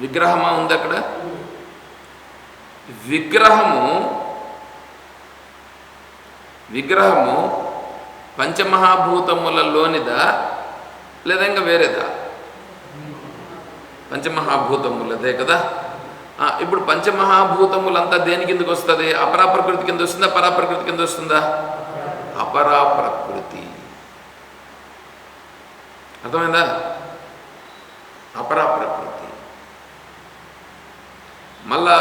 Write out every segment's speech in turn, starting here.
విగ్రహమా ఉంది అక్కడ విగ్రహము విగ్రహము పంచమహాభూతములలోనిదా లేదా ఇంకా వేరేదా? పంచమహాభూతములదే కదా? ఇప్పుడు పంచమహాభూతములంతా దేని కిందకి వస్తుంది అపరా ప్రకృతి కింద వస్తుందా పరా ప్రకృతి కింద వస్తుందా? అపరా ప్రకృతి అర్థమైందా? అపరా ప్రకృతి మళ్ళా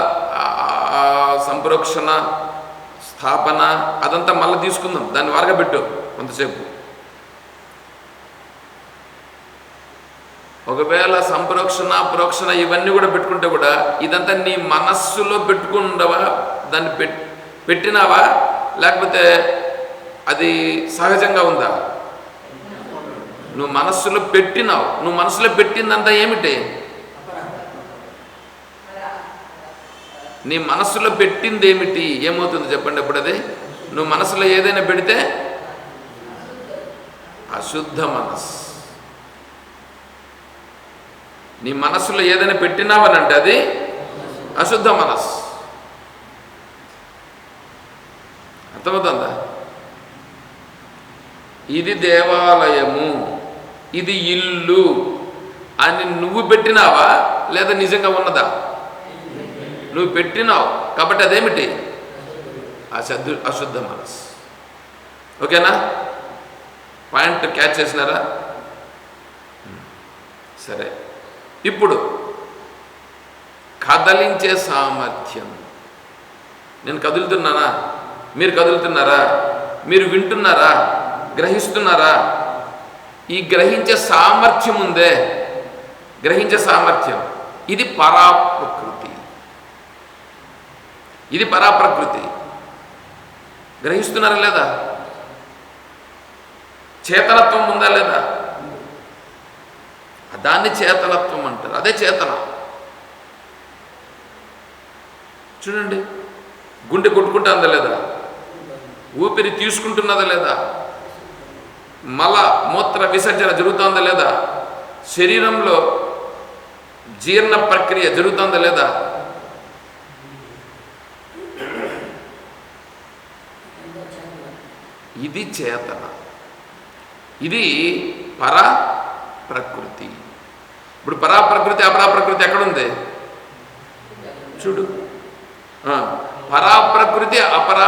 సంప్రోక్షణ స్థాపన అదంతా మళ్ళీ తీసుకుందాం. దాన్ని వరగబెట్టు కొంతసేపు. ఒకవేళ సంప్రోక్షణ ప్రోక్షణ ఇవన్నీ కూడా పెట్టుకుంటే కూడా ఇదంతా నీ మనస్సులో పెట్టుకుండవా? దాన్ని పెట్టినావా? లేకపోతే అది సహజంగా ఉందా? నువ్వు మనస్సులో పెట్టినావు. నువ్వు మనసులో పెట్టిందంతా ఏమిటి? నీ మనస్సులో పెట్టింది ఏమిటి? ఏమవుతుంది చెప్పండి అప్పుడు అది? నువ్వు మనసులో ఏదైనా పెడితే అశుద్ధ మనస్సు. నీ మనస్సులో ఏదైనా పెట్టినావనంటే అది అశుద్ధ మనస్సు. అర్థమవుతుందా? ఇది దేవాలయము. ఇది ఇల్లు అని నువ్వు పెట్టినావా లేదా నిజంగా ఉన్నదా? నువ్వు పెట్టినావు. కాబట్టి అదేమిటి? అశుద్ధ అశుద్ధ మనస్సు. ఓకేనా? పాయింట్ క్యాచ్ చేసినారా? సరే. ఇప్పుడు కదలించే సామర్థ్యం. నేను కదులుతున్నానా? మీరు కదులుతున్నారా? మీరు వింటున్నారా? గ్రహిస్తున్నారా? ఈ గ్రహించే సామర్థ్యం ఉందే. గ్రహించే సామర్థ్యం. ఇది పరాప్రకృతి. ఇది పరాప్రకృతి. గ్రహిస్తున్నారా లేదా? చేతనత్వం ఉందా లేదా? దాన్ని చేతనత్వం అంటారు. అదే చేతన. చూడండి. గుండె కొట్టుకుంటుందా లేదా? ఊపిరి తీసుకుంటున్నదా లేదా? మల మూత్ర విసర్జన జరుగుతుందా లేదా? శరీరంలో జీర్ణ ప్రక్రియ జరుగుతుందా లేదా? ఇది చేతన. ఇది పర ప్రకృతి ఇప్పుడు పరా ప్రకృతి అపరా ప్రకృతి ఎక్కడుంది? చూడు. పరాప్రకృతి పరా ప్రకృతి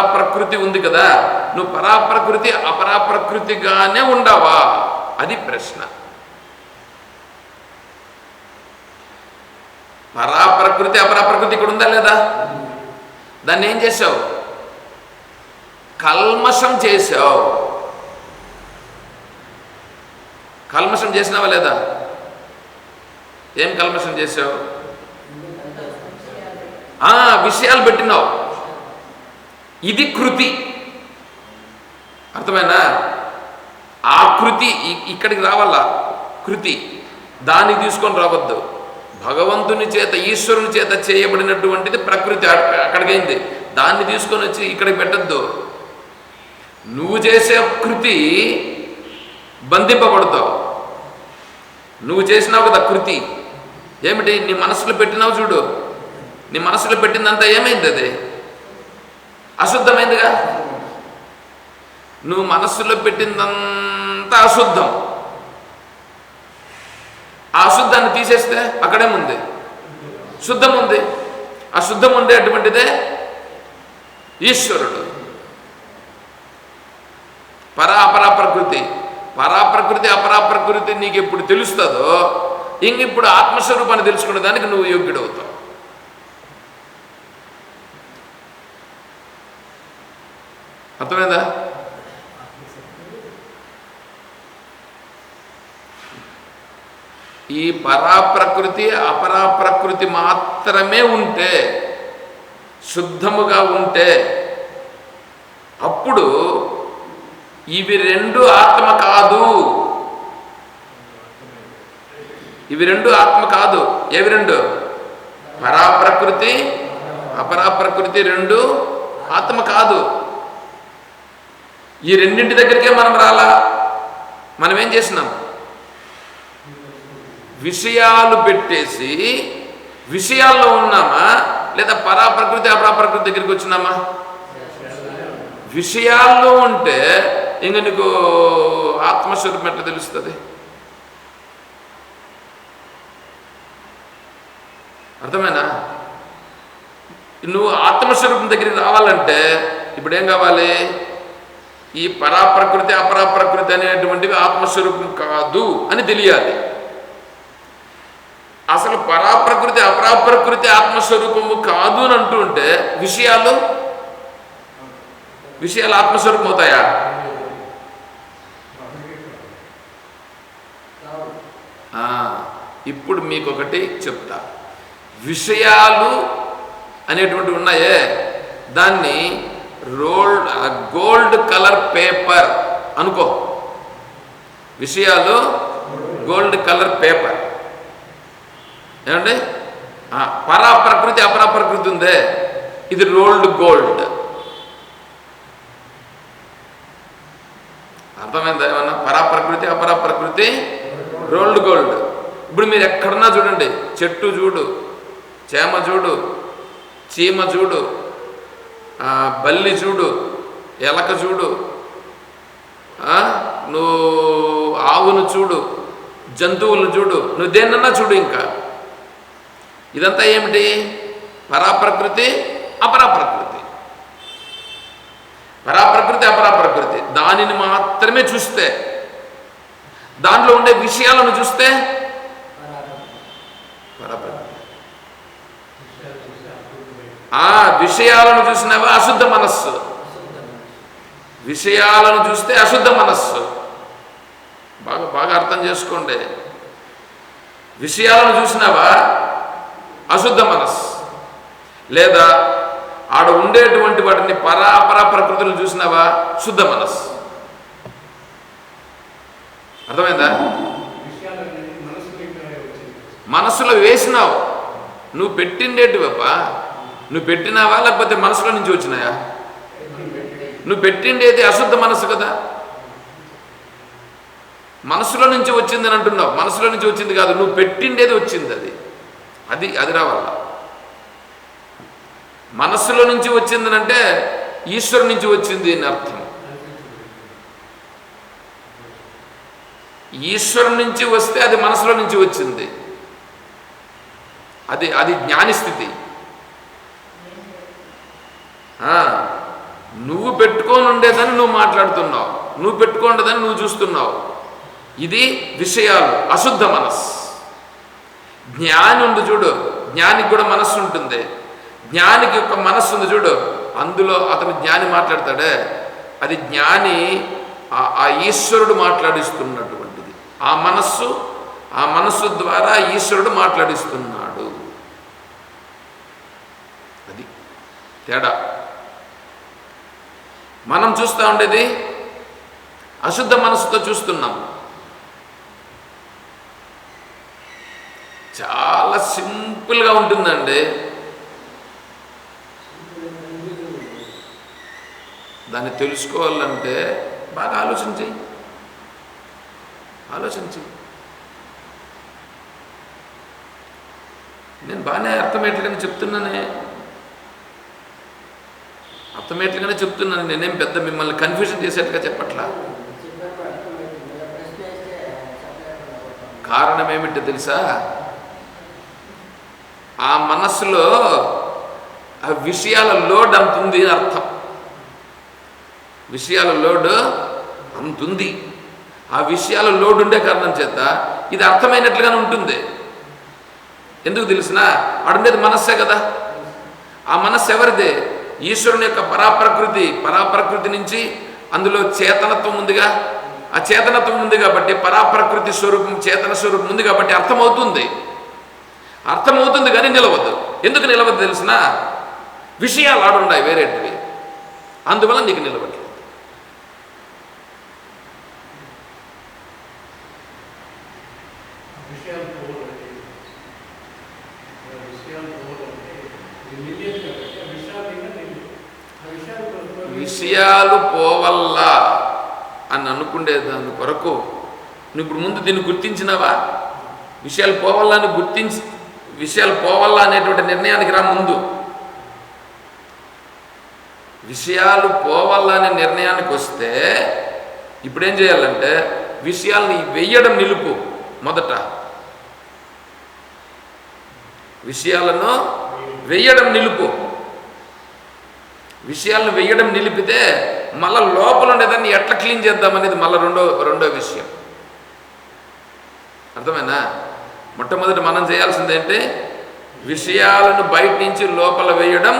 ప్రకృతి ఉంది కదా. నువ్వు పరా ప్రకృతి ప్రకృతిగానే ఉండవా? అది ప్రశ్న. పరా ప్రకృతి ప్రకృతి ఇక్కడ ఉందా లేదా? దాన్ని ఏం చేసావు కల్మషం చేసావు కల్మషం చేసినావా లేదా? ఏం కల్మషం చేసావు విషయాలు పెట్టినావు. ఇది కృతి. అర్థమైనా ఆ కృతి ఇక్కడికి రావాలా? కృతి. దాన్ని తీసుకొని రావద్దు. భగవంతుని చేత ఈశ్వరుని చేత చేయబడినటువంటిది ప్రకృతి. అక్కడికైంది? దాన్ని తీసుకొని వచ్చి ఇక్కడికి పెట్టద్దు. నువ్వు చేసే కృతి బంధింపబడతావు. నువ్వు చేసినావు కదా కృతి. ఏమిటి? నీ మనసులో పెట్టినావు చూడు. నీ మనసులో పెట్టిందంతా ఏమైంది అది? అశుద్ధమైందిగా? నువ్వు మనస్సులో పెట్టిందంతా అశుద్ధం. ఆ అశుద్ధాన్ని తీసేస్తే అక్కడేముంది శుద్ధం ఉంది ఆ శుద్ధం ఉండే అటువంటిదే ఈశ్వరుడు. పరాపర ప్రకృతి పరా ప్రకృతి నీకు ఎప్పుడు తెలుస్తుందో ఇంక ఇప్పుడు ఆత్మస్వరూపాన్ని తెలుసుకునే దానికి నువ్వు యోగ్యుడవుతావు. అర్థమైందా? ఈ పరాప్రకృతి అపరాప్రకృతి మాత్రమే ఉంటే శుద్ధముగా ఉంటే అప్పుడు ఇవి రెండు ఆత్మ కాదు. ఇవి రెండు ఆత్మ కాదు. ఏవి రెండు? పరాప్రకృతి అపరాప్రకృతి రెండు ఆత్మ కాదు. ఈ రెండింటి దగ్గరికే మనం రాలా? మనం ఏం చేసినాం? విషయాలు పెట్టేసి విషయాల్లో ఉన్నామా? లేదా పరాప్రకృతి అపరాప్రకృతి దగ్గరికి వచ్చినామా? విషయాల్లో ఉంటే ఇంక నీకు ఆత్మస్వరూపం ఎట్లా తెలుస్తుంది? అర్థమేనా నువ్వు ఆత్మస్వరూపం దగ్గరికి రావాలంటే ఇప్పుడు ఏం కావాలి? ఈ పరాప్రకృతి అపరాప్రకృతి అనేటువంటివి ఆత్మస్వరూపం కాదు అని తెలియాలి. అసలు పరాప్రకృతి అపరాప్రకృతి ఆత్మస్వరూపము కాదు అని అంటుంటే విషయాలు విషయాలు ఆత్మస్వరూపం అవుతాయా? ఆ, ఇప్పుడు మీకు ఒకటి చెప్తా. విషయాలు అనేటువంటి ఉన్నాయే దాన్ని రోల్డ్ గోల్డ్ కలర్ పేపర్ అనుకో. విషయాలు గోల్డ్ కలర్ పేపర్. ఏమండి? పరా ప్రకృతి అపరా ప్రకృతి ఉందే. ఇది రోల్డ్ గోల్డ్. అర్థమైందా ఏమన్నా? పరా ప్రకృతి అపరా ప్రకృతి రోల్డ్ గోల్డ్. ఇప్పుడు మీరు ఎక్కడన్నా చూడండి. చెట్టు చూడు చేమ చూడు చీమ చూడు బల్లి చూడు ఎలక చూడు ఆ, నువ్వు ఆవును చూడు జంతువులను చూడు నువ్వు దేన్నన్నా చూడు ఇంకా. ఇదంతా ఏమిటి? పరాప్రకృతి అపరాప్రకృతి. పరాప్రకృతి అపరాప్రకృతి. దానిని మాత్రమే చూస్తే దాంట్లో ఉండే విషయాలను చూస్తే పరాప్రకృతి. ఆ విషయాలను చూసినవా? అశుద్ధ మనస్సు. విషయాలను చూస్తే అశుద్ధ మనస్సు. బాగా బాగా అర్థం చేసుకోండి. విషయాలను చూసినావా? అశుద్ధ మనస్సు. లేదా ఆడ ఉండేటువంటి వాటిని పరాపర ప్రకృతులను చూసినావా? శుద్ధ మనస్సు. అర్థమైందా? మనసులో వేసినావు. నువ్వు పెట్టిండేటివప్ప నువ్వు పెట్టినావా లేకపోతే మనసులో నుంచి వచ్చినాయా? నువ్వు పెట్టిండేది అశుద్ధ మనసు కదా? మనసులో నుంచి వచ్చింది అని అంటున్నావు. మనసులో నుంచి వచ్చింది కాదు నువ్వు పెట్టిండేది వచ్చింది అది. అది అది రావాల? మనస్సులో నుంచి వచ్చింది అంటే ఈశ్వరు నుంచి వచ్చింది అని అర్థం. ఈశ్వరు నుంచి వస్తే అది మనసులో నుంచి వచ్చింది. అది అది జ్ఞాని స్థితి. నువ్వు పెట్టుకొని ఉండేదని నువ్వు మాట్లాడుతున్నావు. నువ్వు పెట్టుకోండదని నువ్వు చూస్తున్నావు. ఇది విషయాలు అశుద్ధ మనస్సు. జ్ఞాని ఉంది చూడు జ్ఞానికి కూడా మనస్సు ఉంటుంది. జ్ఞానికి ఒక మనస్సు ఉంది చూడు అందులో అతను జ్ఞాని మాట్లాడతాడే. అది జ్ఞాని ఆ ఈశ్వరుడు మాట్లాడిస్తున్నటువంటిది. ఆ మనస్సు ఆ మనస్సు ద్వారా ఈశ్వరుడు మాట్లాడిస్తున్నాడు. అది తేడా. మనం చూస్తూ ఉండేది అశుద్ధ మనసుతో చూస్తున్నాం. చాలా సింపుల్గా ఉంటుందండి. దాన్ని తెలుసుకోవాలంటే బాగా ఆలోచించి. ఆలోచించి. నేను బాగానే అర్థమయ్యేట్లుగానే చెప్తున్నానే. అర్థమయ్యేట్లుగానే చెప్తున్నాను నేనేం పెద్ద మిమ్మల్ని కన్ఫ్యూజన్ చేసేట్టుగా చెప్పట్లా? కారణం ఏమిటో తెలుసా? ఆ మనస్సులో ఆ విషయాల లోడ్ అంతుంది అర్థం. విషయాల లోడ్ అంతుంది ఆ విషయాల లోడ్ ఉండే కారణం చేత ఇది అర్థమైనట్లుగానే ఉంటుంది. ఎందుకు తెలిసిన? ఆడుండేది మనస్సే కదా. ఆ మనస్సు ఎవరిదే? ఈశ్వరుని యొక్క పరాప్రకృతి పరాప్రకృతి నుంచి అందులో చేతనత్వం ఉందిగా. ఆ చేతనత్వం ఉంది కాబట్టి పరాప్రకృతి స్వరూపం చేతన స్వరూపం ఉంది కాబట్టి అర్థమవుతుంది. అర్థమవుతుంది కానీ నిలవద్దు ఎందుకు నిలవద్దు తెలిసిన? విషయాలు ఆడున్నాయి వేరేటివి. అందువల్ల నీకు నిలవట్లేదు విషయాలు పోవాలంటే విషయాలు పోవాలంటే ఇది మిలియన్ కాబట్టి ఆ విషయాలు ఇంకా తెలియదు ఆ విషయాలు పోవల్లా అని అనుకునే దాని కొరకు నువ్వు ఇప్పుడు ముందు దీన్ని గుర్తించినావా? విషయాలు పోవల్లా అని గుర్తించి విషయాలు పోవల్లా అనేటువంటి నిర్ణయానికి రా ముందు. విషయాలు పోవాలనే నిర్ణయానికి వస్తే ఇప్పుడేం చేయాలంటే విషయాల్ని వెయ్యడం నిలుపు మొదట. విషయాలను వెయ్యడం నిలుపు. విషయాలను వెయ్యడం నిలిపితే మళ్ళీ లోపల ఉండేదాన్ని ఎట్లా క్లీన్ చేద్దామనేది మళ్ళీ రెండో రెండో విషయం. అర్థమైనా మొట్టమొదటి మనం చేయాల్సింది ఏంటి? విషయాలను బయట నుంచి లోపల వేయడం.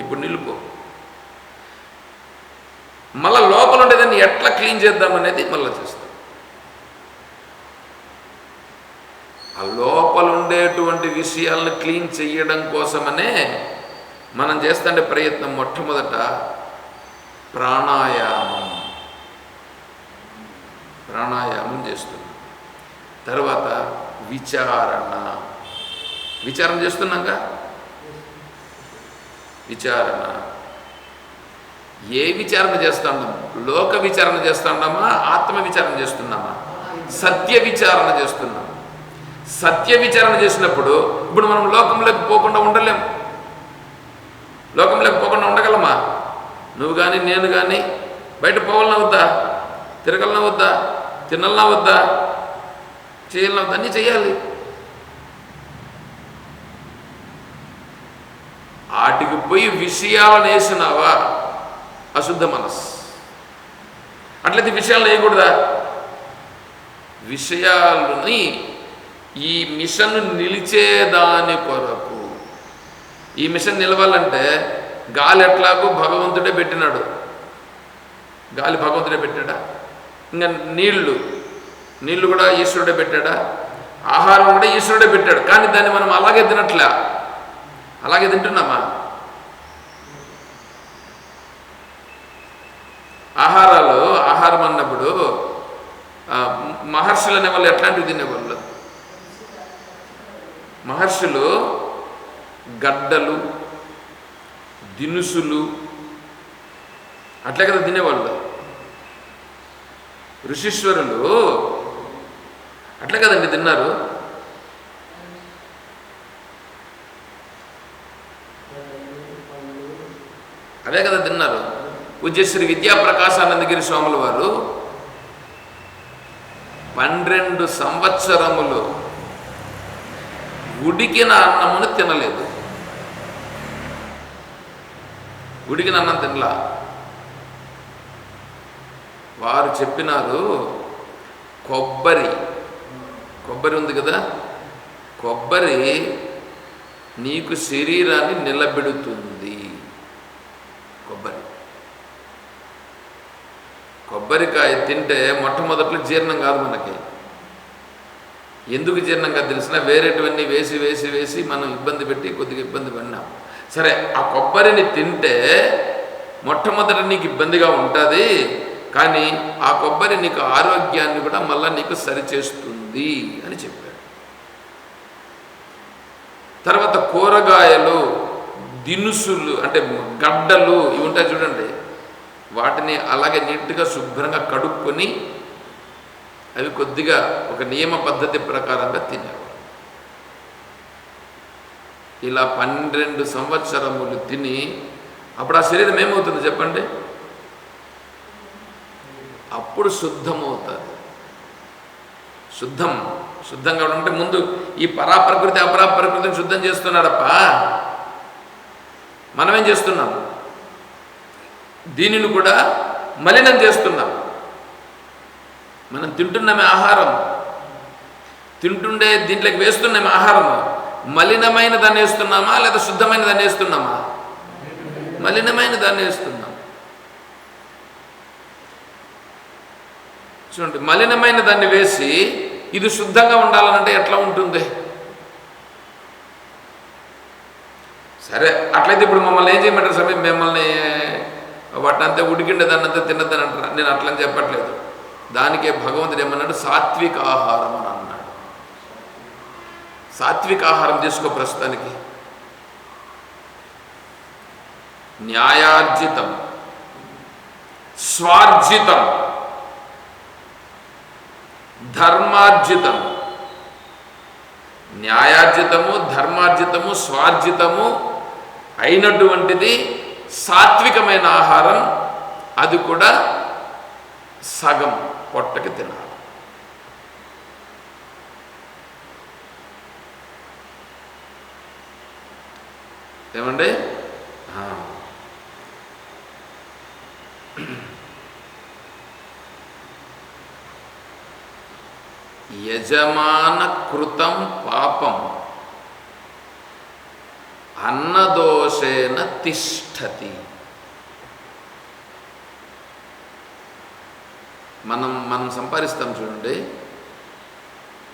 ఇప్పుడు నిలుపు. మళ్ళీ లోపల ఉండేదాన్ని ఎట్లా క్లీన్ చేద్దామనేది మళ్ళీ చేస్తాం. ఆ లోపల ఉండేటువంటి విషయాలను క్లీన్ చేయడం కోసమనే మనం చేస్తుండే ప్రయత్నం మొట్టమొదట ప్రాణాయామం. ప్రాణాయామం చేస్తున్నాం. తర్వాత విచారణ. విచారణ చేస్తున్నాగా? విచారణ. ఏ విచారణ చేస్తున్నాం? లోక విచారణ చేస్తున్నామా? ఆత్మ విచారణ చేస్తున్నామా? సత్య విచారణ చేస్తున్నాం. సత్య విచారణ చేసినప్పుడు ఇప్పుడు మనం లోకంలోకి పోకుండా ఉండలేం. లోకంలోకి పోకుండా ఉండగలమా? నువ్వు కానీ నేను కానీ బయట పోవాలన్నా వద్దా? తిరగలనా వద్దా? తినాలనా వద్దా? చేయాలన్నా వద్దా? అన్నీ చేయాలి. వాటికి పోయి విషయాలను వేసినావా? అశుద్ధ మనస్సు. అట్లయితే విషయాలను వేయకూడదా? విషయాలని ఈ మిషన్ నిలిచేదాని కొరకు ఈ మిషన్ నిలవాలంటే గాలి ఎట్లాగో భగవంతుడే పెట్టినాడు. గాలి భగవంతుడే పెట్టాడా? ఇంకా నీళ్ళు నీళ్ళు కూడా ఈశ్వరుడే పెట్టాడా? ఆహారం కూడా ఈశ్వరుడే పెట్టాడు. కానీ దాన్ని మనం అలాగే తినట్లే. అలాగే తింటున్నామా? ఆహారాలు ఆహారం అన్నప్పుడు ఆ, మహర్షులు అనేవాళ్ళు ఎట్లాంటివి తినేవాళ్ళు? మహర్షులు గడ్డలు దినుసులు అట్లే కదా తినేవాళ్ళు. ఋషీశ్వరులు అట్లే కదండి తిన్నారు? అదే కదా తిన్నారు. పూజ్యశ్రీ విద్యాప్రకాశానందగిరి స్వాముల వారు పన్నెండు సంవత్సరములు ఉడికిన అన్నమును తినలేదు. ఉడికిన అన్నం తినలా. వారు చెప్పినారు కొబ్బరి. కొబ్బరి ఉంది కదా? కొబ్బరి నీకు శరీరాన్ని నిలబెడుతుంది. కొబ్బరి. కొబ్బరికాయ తింటే మొట్టమొదట్లో జీర్ణం కాదు మనకి. ఎందుకు జీర్ణం కాదు తెలిసిన? వేరేటివన్నీ వేసి వేసి వేసి మనం ఇబ్బంది పెట్టి కొద్దిగా ఇబ్బంది పడినాం. సరే ఆ కొబ్బరిని తింటే మొట్టమొదట నీకు ఇబ్బందిగా ఉంటుంది కానీ ఆ కొబ్బరి నీకు ఆరోగ్యాన్ని కూడా మళ్ళీ నీకు సరిచేస్తుంది అని చెప్పాడు. తర్వాత కూరగాయలు దినుసులు అంటే గడ్డలు ఇవి ఉంటాయి చూడండి వాటిని అలాగే నీట్గా శుభ్రంగా కడుక్కొని అవి కొద్దిగా ఒక నియమ పద్ధతి ప్రకారంగా తినేవారు ఇలా పన్నెండు సంవత్సరములు తిని అప్పుడు ఆ శరీరం ఏమవుతుంది చెప్పండి? అప్పుడు శుద్ధమవుతుంది. శుద్ధం శుద్ధంగా ఉంటే ముందు ఈ పరాప్రకృతి అపరాప్రకృతిని శుద్ధం చేస్తున్నాడప్ప. మనమేం చేస్తున్నాం? దీనిని కూడా మలినం చేస్తున్నాం. మనం తింటున్నామే ఆహారం. తింటుండే దీంట్లోకి వేస్తున్నామే ఆహారం మలినమైన దాన్ని వేస్తున్నామా లేదా శుద్ధమైన దాన్ని వేస్తున్నామా మలినమైన దాన్ని వేస్తున్నాం చూడండి మలినమైన దాన్ని వేసి ఇది శుద్ధంగా ఉండాలనంటే ఎట్లా ఉంటుంది? సరే అట్లయితే ఇప్పుడు మమ్మల్ని ఏం చేయమంటారు సమయం మిమ్మల్ని వాటినంతా ఉడికిండే దాన్ని అంతా తిన్నదని అంటారు నేను అట్లని చెప్పట్లేదు. దానికే భగవంతుడు ఏమన్నాడు? సాత్విక ఆహారం అని అన్నాడు. సాత్విక ఆహారం తీసుకో ప్రస్తుతానికి. న్యాయార్జితం. స్వార్జితం. ధర్మార్జితం. న్యాయార్జితము ధర్మార్జితము స్వార్జితము అయినటువంటిది సాత్వికమైన ఆహారం. అది కూడా సగం పొట్టకి తినాలి. ఏమండి? యజమాన కృతం పాపం. అన్నదోషేన తిష్టతి. మనం మనం సంపాదిస్తాం చూడండి.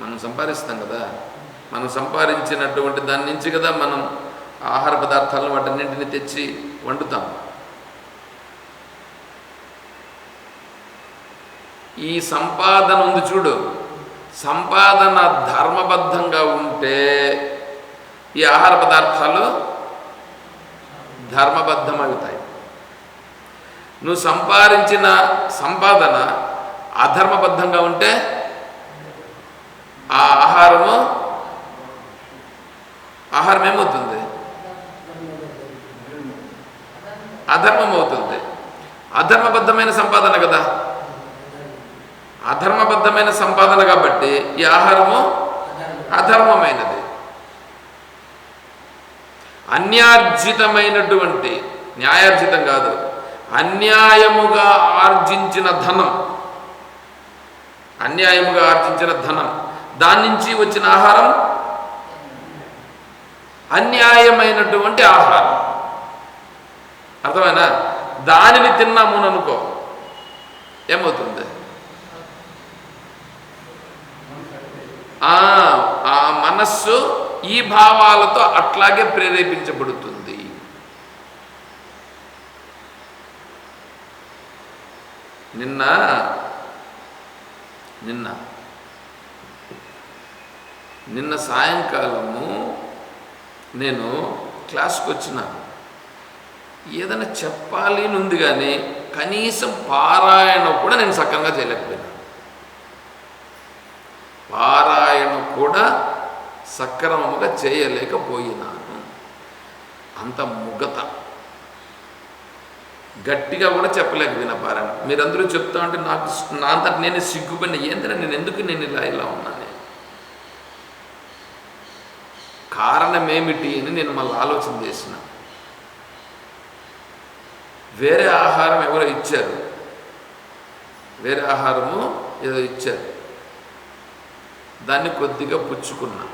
మనం సంపాదిస్తాం కదా. మనం సంపాదించినటువంటి దాని నుంచి కదా మనం ఆహార పదార్థాలను వాటన్నింటిని తెచ్చి వండుతాం. ఈ సంపాదన ఉంది చూడు. సంపాదన ధర్మబద్ధంగా ఉంటే ఈ ఆహార పదార్థాలు ధర్మబద్ధమవుతాయి. నువ్వు సంపాదించిన సంపాదన అధర్మబద్ధంగా ఉంటే ఆ ఆహారము ఆహారం ఏమవుతుంది? అధర్మం అవుతుంది అధర్మబద్ధమైన సంపాదన కదా? అధర్మబద్ధమైన సంపాదన కాబట్టి ఈ ఆహారము అధర్మమైనది. అన్యార్జితమైనటువంటి న్యాయార్జితం కాదు అన్యాయముగా ఆర్జించిన ధనం. అన్యాయముగా ఆర్జించిన ధనం. దాని నుంచి వచ్చిన ఆహారం? అన్యాయమైనటువంటి ఆహారం. అర్థమైనా దానిని తిన్నాము అని అనుకో. ఏమవుతుంది? ఆ ఆ మనస్సు ఈ భావాలతో అట్లాగే ప్రేరేపించబడుతుంది. నిన్న నిన్న నిన్న సాయంకాలము నేను క్లాస్కి వచ్చిన ఏదైనా చెప్పాలి అని ఉంది కానీ కనీసం పారాయణ కూడా నేను సక్రంగా చేయలేకపోయినా. పారాయణ కూడా సక్రమముగా చేయలేకపోయినాను. అంత ముగత గట్టిగా కూడా చెప్పలేకపోయినా పారాయణ. మీరందరూ చెప్తా ఉంటే నాకు నా అంతటి నేను సిగ్గుపడిన ఏంటంటే నేను ఎందుకు నేను ఇలా ఇలా ఉన్నాను? కారణం ఏమిటి అని నేను మళ్ళీ ఆలోచన చేసినా. వేరే ఆహారం ఎవరో ఇచ్చారు? వేరే ఆహారము ఏదో ఇచ్చారు. దాన్ని కొద్దిగా పుచ్చుకున్నా.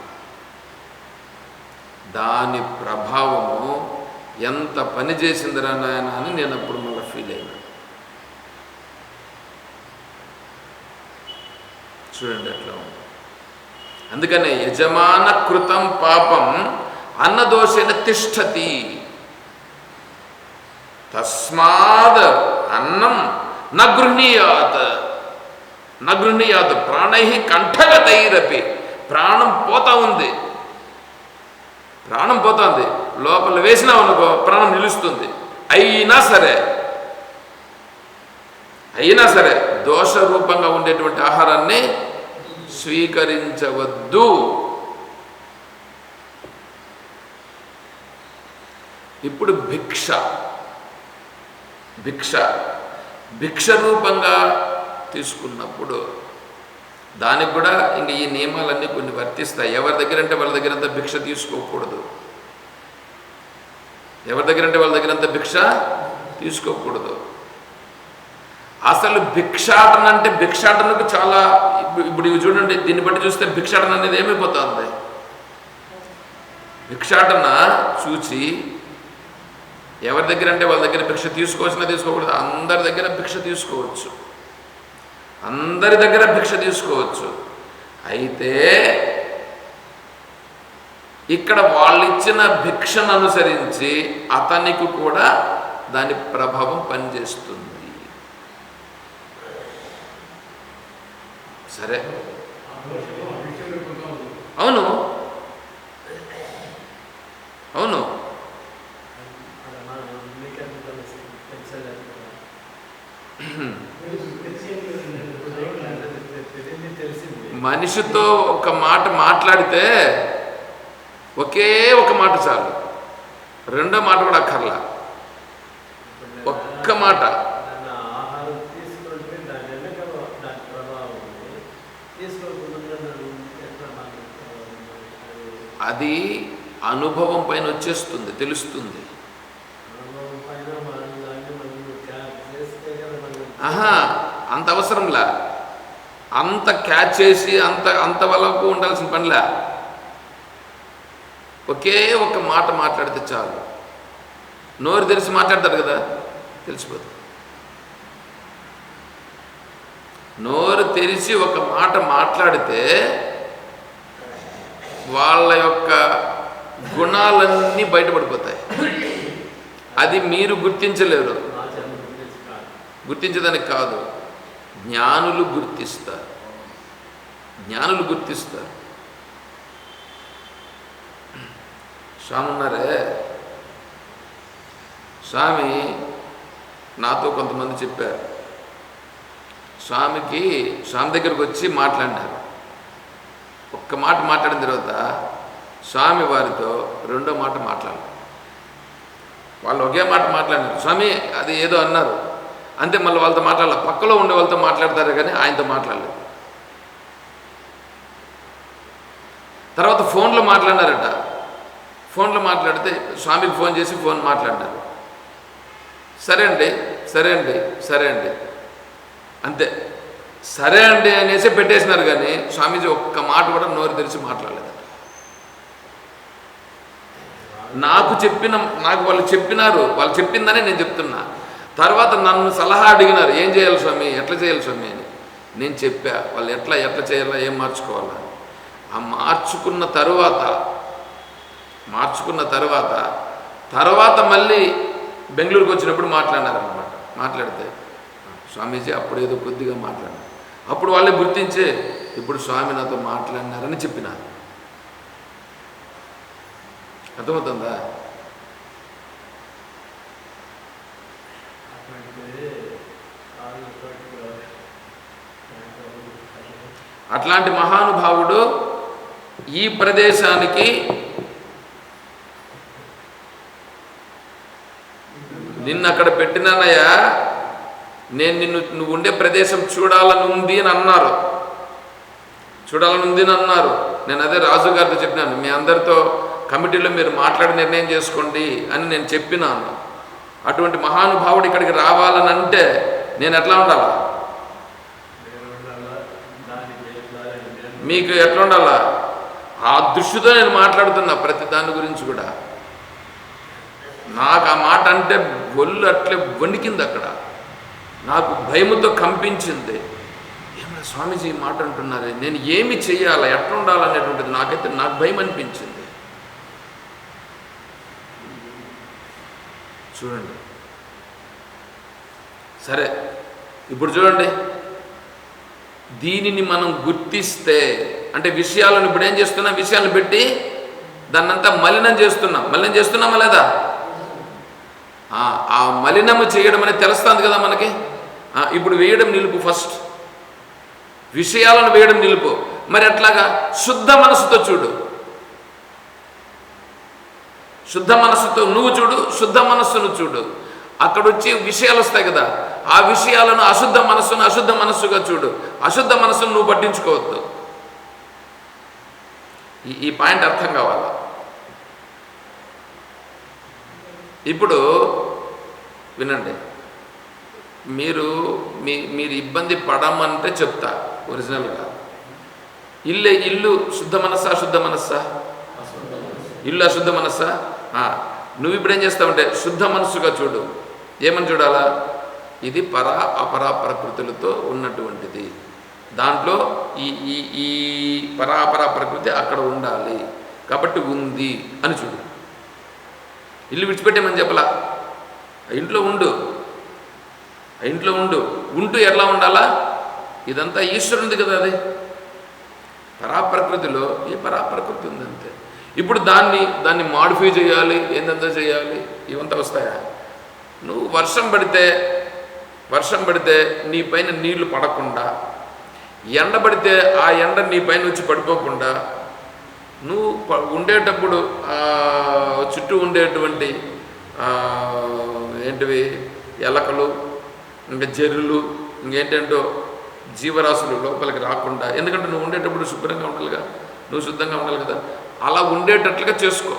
దాని ప్రభావము ఎంత పని చేసిందిరా నాయన అని నేను అప్పుడు మళ్ళీ ఫీల్ అయినా. చూడండి ఎట్లా ఉంది. అందుకనే యజమాన కృతం పాపం అన్నదోషేన తిష్టతి. తస్మాద్ అన్నం న గృహ్ణీయాత్ న ప్రాణై కంఠగతైరపి. ప్రాణం పోతా ఉంది. ప్రాణం పోతుంది లోపల వేసినావు అనుకో ప్రాణం నిలుస్తుంది. అయినా సరే అయినా సరే దోష రూపంగా ఉండేటువంటి ఆహారాన్ని స్వీకరించవద్దు. ఇప్పుడు భిక్ష. భిక్ష. భిక్ష రూపంగా తీసుకున్నప్పుడు దానికి కూడా ఇంక ఈ నియమాలన్నీ కొన్ని వర్తిస్తాయి. ఎవరి దగ్గర అంటే వాళ్ళ దగ్గర అంత భిక్ష తీసుకోకూడదు. ఎవరి దగ్గర అంటే వాళ్ళ దగ్గర అంత భిక్ష తీసుకోకూడదు. అసలు భిక్షాటన అంటే భిక్షాటనకు చాలా ఇప్పుడు ఇప్పుడు ఇవి చూడండి దీన్ని బట్టి చూస్తే భిక్షాటన అనేది ఏమైపోతుంది? భిక్షాటన చూచి ఎవరి దగ్గర అంటే వాళ్ళ దగ్గర భిక్ష తీసుకోవచ్చునా తీసుకోకూడదు. అందరి దగ్గర భిక్ష తీసుకోవచ్చు. అందరి దగ్గర భిక్ష తీసుకోవచ్చు. అయితే ఇక్కడ వాళ్ళు ఇచ్చిన భిక్షను అనుసరించి అతనికి కూడా దాని ప్రభావం పనిచేస్తుంది. సరే? అవును. అవును. మనిషితో ఒక మాట మాట్లాడితే ఒకే ఒక మాట చాలు. రెండో మాట కూడా అక్కర్లా. ఒక్క మాట. అది అనుభవం పైన వచ్చేస్తుంది తెలుస్తుంది. ఆహా అంత అవసరంలా. అంత క్యాచ్ చేసి అంత అంత వరకు ఉండాల్సిన పనిలా. ఒకే ఒక మాట మాట్లాడితే చాలు. నోరు తెరిచి మాట్లాడతారు కదా తెలిసిపోతుంది నోరు తెరిచి ఒక మాట మాట్లాడితే వాళ్ళ యొక్క గుణాలన్నీ బయటపడిపోతాయి. అది మీరు గుర్తించలేరు. గుర్తించడానికి కాదు. జ్ఞానులు గుర్తిస్తారు. జ్ఞానులు గుర్తిస్తారు. స్వామి ఉన్నారే స్వామి నాతో కొంతమంది చెప్పారు. స్వామికి స్వామి దగ్గరకు వచ్చి మాట్లాడినారు. ఒక్క మాట మాట్లాడిన తర్వాత స్వామి వారితో రెండో మాట మాట్లాడారు. వాళ్ళు ఒకే మాట మాట్లాడినారు. స్వామి అది ఏదో అన్నారు. అంతే మళ్ళీ వాళ్ళతో మాట్లాడాలి. పక్కలో ఉండే వాళ్ళతో మాట్లాడతారు కానీ ఆయనతో మాట్లాడలేదు. తర్వాత ఫోన్లో మాట్లాడినారట. ఫోన్లో మాట్లాడితే స్వామికి ఫోన్ చేసి ఫోన్ మాట్లాడినారు. సరే అండి సరే అండి సరే అండి. అంతే. సరే అండి అనేసి పెట్టేసినారు కానీ స్వామీజీ ఒక్క మాట కూడా నోరు తెరిచి మాట్లాడలేదు. నాకు చెప్పిన నాకు వాళ్ళు చెప్పినారు. వాళ్ళు చెప్పిందనే నేను చెప్తున్నా. తర్వాత నన్ను సలహా అడిగినారు ఏం చేయాలి స్వామి? ఎట్లా చేయాలి స్వామి? అని. నేను చెప్పా వాళ్ళు ఎట్లా ఎట్లా చేయాలా ఏం మార్చుకోవాలా? ఆ మార్చుకున్న తరువాత మార్చుకున్న తర్వాత తర్వాత మళ్ళీ బెంగళూరుకు వచ్చినప్పుడు మాట్లాడినారనమాట మాట్లాడితే స్వామీజీ అప్పుడు ఏదో కొద్దిగా మాట్లాడినారు అప్పుడు వాళ్ళే గుర్తించే ఇప్పుడు స్వామి నాతో మాట్లాడినారని చెప్పినారు. అర్థమవుతుందా? అట్లాంటి మహానుభావుడు ఈ ప్రదేశానికి నిన్ను అక్కడ పెట్టినానయ్యా నేను నిన్ను నువ్వు ఉండే ప్రదేశం చూడాలని ఉంది అని అన్నారు. చూడాలని ఉంది అని అన్నారు. నేను అదే రాజు గారితో చెప్పినాను మీ అందరితో కమిటీలో మీరు మాట్లాడి నిర్ణయం చేసుకోండి అని నేను చెప్పినాను. అటువంటి మహానుభావుడు ఇక్కడికి రావాలని అంటే నేను ఎట్లా ఉండాలా? మీకు ఎట్లా ఉండాలా? ఆ దృష్టితో నేను మాట్లాడుతున్నా ప్రతి దాని గురించి కూడా. నాకు ఆ మాట అంటే ఒళ్ళు అట్లే వణికింది అక్కడ. నాకు భయముతో కంపించింది. ఏమన్నా స్వామీజీ ఈ మాట అంటున్నారే? నేను ఏమి చేయాలా ఎట్లా ఉండాలనేటువంటిది నాకైతే నాకు భయం అనిపించింది చూడండి. సరే ఇప్పుడు చూడండి. దీనిని మనం గుర్తిస్తే అంటే విషయాలను ఇప్పుడు ఏం చేస్తున్నాం? విషయాలను పెట్టి దాన్నంతా మలినం చేస్తున్నాం. మలినం చేస్తున్నామా లేదా? ఆ, మలినము చేయడం అనేది తెలుస్తుంది కదా మనకి? ఇప్పుడు వేయడం నిలుపు ఫస్ట్. విషయాలను వేయడం నిలుపు. మరి అట్లాగా శుద్ధ మనసుతో చూడు. శుద్ధ మనస్సుతో నువ్వు చూడు శుద్ధ మనస్సును చూడు. అక్కడ వచ్చి విషయాలు వస్తాయి కదా ఆ విషయాలను అశుద్ధ మనస్సును అశుద్ధ మనస్సుగా చూడు. అశుద్ధ మనస్సును నువ్వు పట్టించుకోవద్దు. ఈ పాయింట్ అర్థం కావాలి? ఇప్పుడు వినండి. మీరు మీ మీరు ఇబ్బంది పడమంటే చెప్తా ఒరిజినల్గా. ఇల్లు ఇల్లు శుద్ధ మనస్సా అశుద్ధ మనస్సా? ఇల్లు అశుద్ధ మనస్సా? నువ్వు ఇప్పుడు ఏం చేస్తావంటే శుద్ధ మనస్సుగా చూడు. ఏమని చూడాలా? ఇది పర అపర ప్రకృతులతో ఉన్నటువంటిది. దాంట్లో ఈ ఈ ఈ పరాపర ప్రకృతి అక్కడ ఉండాలి. కాబట్టి ఉంది అని చూడు. ఇల్లు విడిచిపెట్టేమని చెప్పలా? ఆ ఇంట్లో ఉండు. ఆ ఇంట్లో ఉండు. ఉంటూ ఎలా ఉండాలా? ఇదంతా ఈశ్వరుంది కదా అది. పరాప్రకృతిలో ఈ పరాప్రకృతి ఉంది అంతే ఇప్పుడు దాన్ని దాన్ని మాడిఫై చేయాలి ఏందంతా చేయాలి ఇవంతా వస్తాయా? నువ్వు వర్షం పడితే వర్షం పడితే నీ పైన నీళ్ళు పడకుండా ఎండబడితే ఆ ఎండ నీ పైన వచ్చి పడిపోకుండా నువ్వు ప- ఉండేటప్పుడు చుట్టూ ఉండేటువంటి ఏంటివి ఎలకలు ఇంకా జర్రులు ఇంకేంటంటో జీవరాశులు లోపలికి రాకుండా ఎందుకంటే నువ్వు ఉండేటప్పుడు శుభ్రంగా ఉండాలిగా నువ్వు శుద్ధంగా ఉండాలి కదా అలా ఉండేటట్లుగా చేసుకో.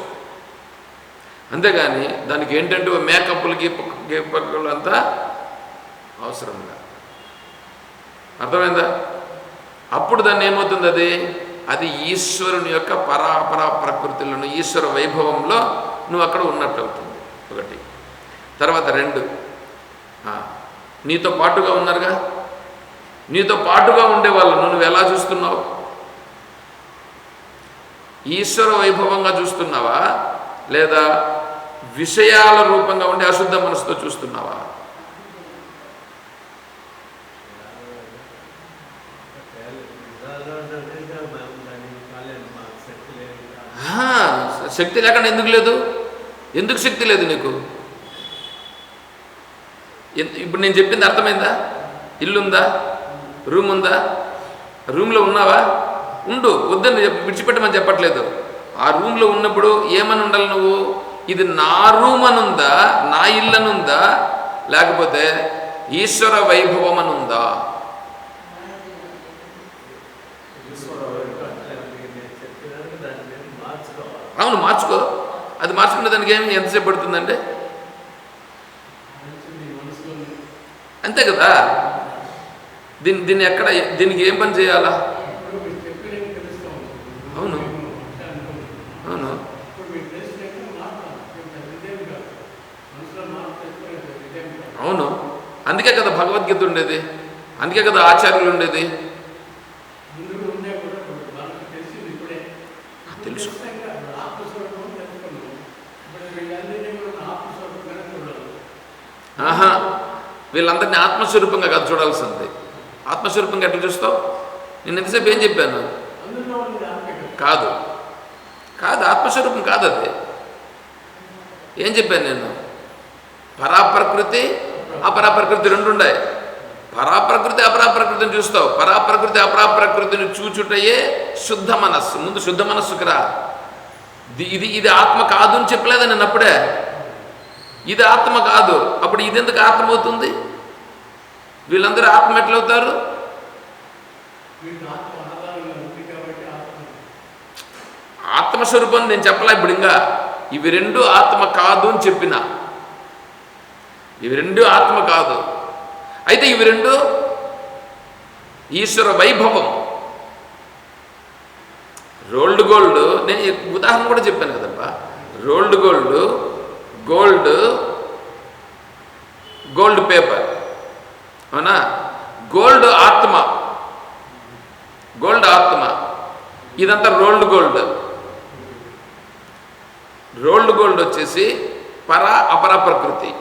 అంతేగాని దానికి ఏంటంటే మేకప్లు గీప గీపకులు అంతా అవసరంగా అర్థమైందా? అప్పుడు దాన్ని ఏమవుతుంది అది? అది ఈశ్వరుని యొక్క పరాపర ప్రకృతిలోను ఈశ్వర వైభవంలో నువ్వు అక్కడ ఉన్నట్టు అవుతుంది. ఒకటి. తర్వాత రెండు. నీతో పాటుగా ఉన్నారుగా? నీతో పాటుగా ఉండే వాళ్ళను నువ్వు ఎలా చూస్తున్నావు? ఈశ్వర వైభవంగా చూస్తున్నావా? లేదా విషయాల రూపంగా ఉండే అశుద్ధ మనసుతో చూస్తున్నావా? శక్తి లేకుండా ఎందుకు లేదు? ఎందుకు శక్తి లేదు నీకు? ఇప్పుడు నేను చెప్పింది అర్థమైందా? ఇల్లుందా? రూమ్ ఉందా రూమ్లో ఉన్నావా? ఉండు వద్దని విడిచిపెట్టమని చెప్పట్లేదు. ఆ రూమ్లో ఉన్నప్పుడు ఏమని ఉండాలి నువ్వు? ఇది నా రూమ్ అనుందా నా ఇల్లనుందా? లేకపోతే ఈశ్వర వైభవం అనుందా అవును మార్చుకో. అది మార్చుకునే దానికి ఏమి ఎంతసేపు పడుతుందంటే అంతే కదా. దీన్ని దీన్ని ఎక్కడ దీనికి ఏం పని చేయాలా? అవును. అవును. అవును. అందుకే కదా భగవద్గీత ఉండేది. అందుకే కదా ఆచార్యులు ఉండేది. తెలుసు. ఆహా. వీళ్ళందరినీ ఆత్మస్వరూపంగా కదా చూడాల్సింది. ఆత్మస్వరూపంగా ఎట్లా చూస్తావు? నేను ఎంతసేపు ఏం చెప్పాను? కాదు. కాదు ఆత్మస్వరూపం కాదు అది ఏం చెప్పాను నేను? పరాప్రకృతి అపరాప్రకృతి రెండు ఉన్నాయి పరాప్రకృతి అపరాప్రకృతిని చూస్తావు. పరాప్రకృతి అపరాప్రకృతిని చూచుటయే శుద్ధ మనస్సు. ముందు శుద్ధ మనస్సుకి రా ఇది- ఇది ఇది ఆత్మ కాదు అని చెప్పలేదా నేను అప్పుడే? ఇది ఆత్మ కాదు. అప్పుడు ఇది ఎందుకు ఆత్మ అవుతుంది వీళ్ళందరూ ఆత్మ ఎట్లవుతారు వీళ్ళు ఆత్మ ఆధారంగా ఉంది కాబట్టి ఆత్మ ఆత్మస్వరూపం నేను చెప్పలే ఇప్పుడు ఇంకా. ఇవి రెండు ఆత్మ కాదు అని చెప్పిన. ఇవి రెండు ఆత్మ కాదు. అయితే ఇవి రెండు ఈశ్వర వైభవం. రోల్డ్ గోల్డ్ నేను ఉదాహరణ కూడా చెప్పాను కదబ్బా. Rolled gold gold gold paper. అవునా? గోల్డ్ ఆత్మ. గోల్డ్ ఆత్మ. ఇదంతా రోల్డ్ గోల్డ్. రోల్డ్ గోల్డ్ వచ్చేసి పర అపర ప్రకృతి.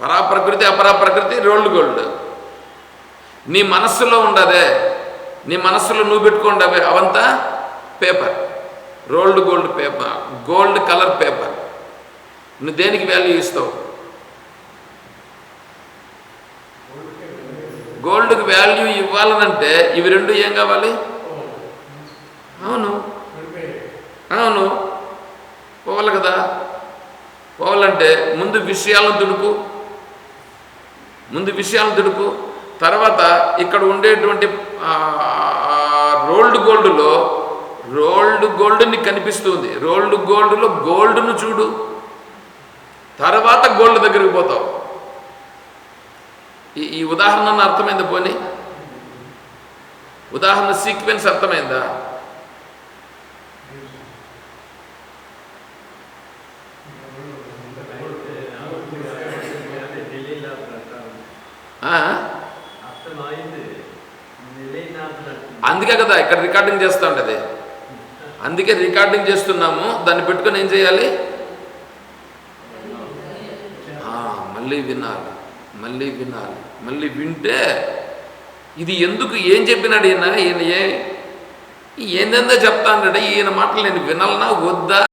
పరా ప్రకృతి అపరా ప్రకృతి రోల్డ్ గోల్డ్. నీ మనస్సులో ఉండదే నీ మనస్సులో నువ్వు పెట్టుకోండవే అవంతా paper. Rolled gold paper gold colour paper. నువ్వు దేనికి వాల్యూ ఇస్తావు? గోల్డ్కి వాల్యూ ఇవ్వాలనంటే ఇవి రెండు ఏం కావాలి? అవును. అవును. పోవాలి కదా. పోవాలంటే ముందు విషయాలను దుడుపు ముందు విషయాలను దుడుపు తర్వాత ఇక్కడ ఉండేటువంటి రోల్డ్ గోల్డ్లో రోల్డ్ గోల్డ్ నీకు కనిపిస్తుంది. రోల్డ్ గోల్డ్లో గోల్డ్ను చూడు. తర్వాత గోల్డ్ దగ్గరికి పోతావు. ఈ ఈ ఉదాహరణ అర్థమైంది పోనీ? ఉదాహరణ సీక్వెన్స్ అర్థమైందా ఢిల్లీలో ప్రకారం ఆ? అర్థమైంది నిలైనాథ్ అందుకే కదా ఇక్కడ రికార్డింగ్ చేస్తూ ఉంటుంది. అందుకే రికార్డింగ్ చేస్తున్నాము దాన్ని పెట్టుకొని ఏం చేయాలి? ఆ, మళ్ళీ వినాలి మళ్ళీ వినాలి మళ్ళీ వింటే ఇది ఎందుకు ఏం చెప్పినాడు ఈయన? ఈయన ఏ ఏందేందో చెప్తాడు ఈయన మాటలు నేను వినాలనా? వద్దా?